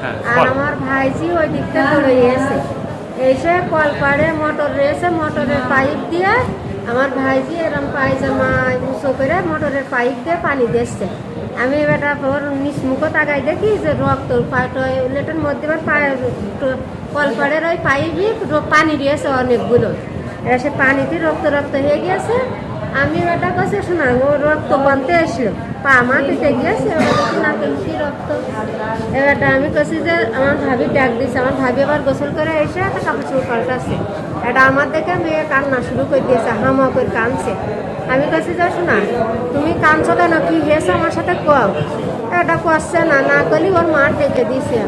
হ্যাঁ, আর আমার ভাইজি ওই দিকটা করে এসে এসে কল পাড়ে মোটর রয়েছে মোটরের পাইপ দিয়ে আমার ভাইজি এরম পায়জামা উঁচু করে মোটরের পাইপ দিয়ে পানি দিচ্ছে আমি বেটা ওর নিসমুখ তাকাই দেখি যে রক্ত টয়লেটের মধ্যে এবার পা- ট- কলপাড়ের ওই পাইপই পানি দিয়েছে অনেকগুলো। এবার সে পানিতে রক্ত রক্ত হয়ে গিয়েছে। আমি ওটা কাছে শোনা, ও রক্ত বানতে আসলো পা গিয়েছে দেখি না কি রক্ত? এবারটা আমি কছি যে, আমার ভাবি ডাক দিয়েছে আমার ভাবি আবার গোসল করে এসে একটা কাপড় চোপড় পাল্টাচ্ছে এটা আমার দেখে মেয়ে কান্না শুরু করে দিয়েছে, হামা করে কানছে আমি কাছে যা, শোনা, তুমি কানছো কেন? কি হয়েছে? আমার সাথে কও। এটা করছে না না করলি ওর মার ডেকে দিয়েছে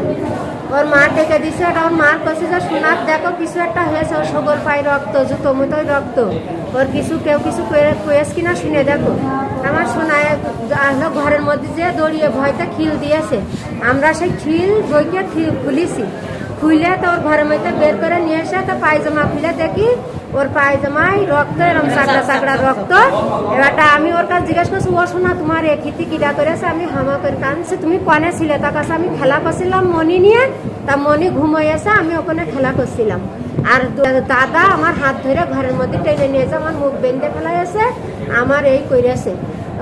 ওর মা ডেকে দিছে, এটা ওর মার কাছে যে শোনার দেখো কিছু একটা হয়েছে, ওর সবর পাই রক্ত, জুতো মুতোই রক্ত। ওর কিছু কেউ কিছু কয়েস কিনা শুনে দেখো। আমার শোনায় ঘরের মধ্যে যে দড়িয়ে ভয়তে খিল দিয়েছে। আমরা সেই খিল বইকে খিল খুলিছি। খুলে তো ওর ঘরের মধ্যে বের করে নিয়ে এসে তো পায়জামা খুলে দেখি ওর পায়জামায় রক্ত এরকম চাকড়া চাকড়া রক্ত। এবারটা আমি ওর কাছে জিজ্ঞেস করছি ও শোনা তোমার এ খিতি কিটা করেছে? আমি হামা করে কানছি তুমি কনে ছিলে? তার কাছে আমি খেলা করছিলাম মনি নিয়ে। তা মনি ঘুমাইয়েছে আমি ওখানে খেলা করছিলাম। আর দাদা আমার হাত ধরে ঘরের মধ্যে টেনে নিয়েছে আমার মুখ বেঁধে ফেলাইছে আমার এই করেছে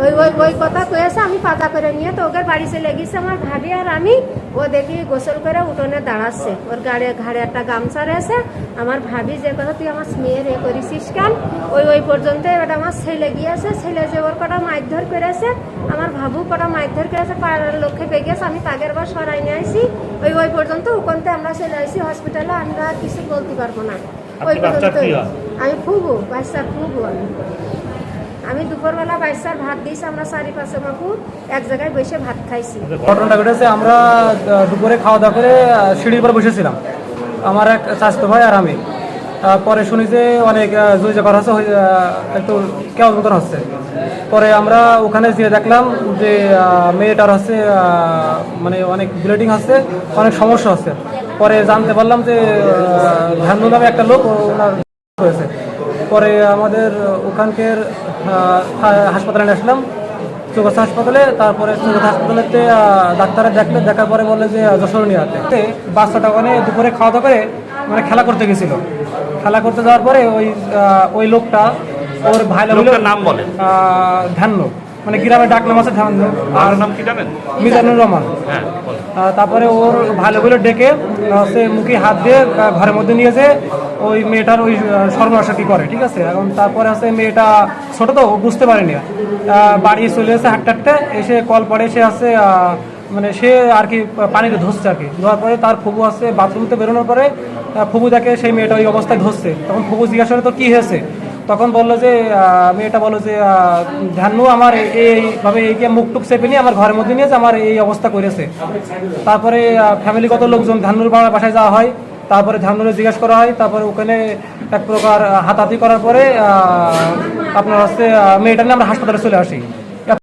ওই ওই ওই কথা কয়েছে আমি পাতা করে নিয়ে তো ওদের বাড়ি চলে গেছে আমার ভাবি আর আমি। ও দেখি গোসল করে উঠোনে দাঁড়াচ্ছে। ওর গাড়ি ঘাড়ে একটা গামছা রয়েছে। আমার ভাবি যে কথা তুই আমার মেয়ের এ করেছিস কেন? ওই ওই পর্যন্ত এবার আমার ছেলে গিয়েছে। ছেলে যে ওর কটা মারধর করেছে আমার ভাবু কটা মারধর করেছে পাড়ার লক্ষ্যে পেয়ে গেছে আমি তাগের বার সরাই নিয়ে আসি ওই ওই পর্যন্ত ওখানতে আমরা চলে আসি হসপিটালে আমরা কিছু বলতে পারব না। ওই পর্যন্ত? আমি ফুবু বাচ্চার ফুবু আমি। আমি দুপুরবেলা বাচ্চার ভাত দিয়েছি, আমরা চারি পাঁচে মাকু এক জায়গায় বসে ভাত খাইছি। ঘটনাটা ঘটেছে, আমরা দুপুরে খাওয়া দাওয়া করে সিঁড়ির পরে বসেছিলাম। আমার এক স্বাস্থ্য ভাই আর আমি। পরে শুনি যে অনেক জুই জাকার হচ্ছে একটু কেমন মতন হচ্ছে। পরে আমরা ওখানে যেয়ে দেখলাম যে মেয়েটার হচ্ছে মানে অনেক ব্লিডিং হচ্ছে অনেক সমস্যা হচ্ছে পরে জানতে পারলাম যে ধ্যান নামে একটা লোক ওনার হয়েছে। পরে আমাদের ওখানকার হাসপাতালে নিয়ে আসলাম। চৌকাছা হাসপাতালে তারপরে চৌকাছা হাসপাতালেতে ডাক্তারে দেখলে দেখার পরে বলে যে যশোরণী হাতে নিয়ে আসতে বাচ্চাটা ওখানে দুপুরে খাওয়া দাওয়া করে মানে খেলা করতে গেছিল। খেলা করতে যাওয়ার পরে ওই ওই লোকটা ওর ভাই নাম লোকটার নাম লোক। মানে গ্রামে ডাক নাম আছে আর নাম কি জানেন? মিজানুর রহমান। হ্যাঁ তারপরে ওর ভালোগুলো ডেকে সে মুখে হাত দিয়ে ঘরের মধ্যে নিয়ে নিয়েছে ওই মেয়েটার ওই সর্বনাশা কি করে ঠিক আছে? এখন তারপরে আছে মেয়েটা ছোট তো বুঝতে পারেনি। বাড়ি চলে এসে হাঁটতে হাঁটতে এসে কল পরে সে আছে মানে সে আর কি পানিতে ধসছে আর কি। ধোয়ার পরে তার ফুবু আছে বাথরুমতে বেরোনোর পরে ফুবু দেখে সেই মেয়েটা ওই অবস্থায় ধসছে তখন ফুবু জিজ্ঞাসা করে তো কী হয়েছে? তখন বলল যে আমি মেয়েটা বলল যে ধ্যানু আমার এই- এইভাবে এই মুখ টুক চেপে নিয়ে আমার ঘরের মধ্যে নিয়েছে আমার এই অবস্থা করেছে। তারপরে ফ্যামিলিগত লোকজন ধানুর বাসায় যাওয়া হয়। তারপরে ধ্যানুরে জিজ্ঞাসা করা হয়। তারপরে ওখানে এক প্রকার হাতাহাতি করার পরে আপনার হচ্ছে মেয়েটা নিয়ে আমরা হাসপাতালে চলে আসি।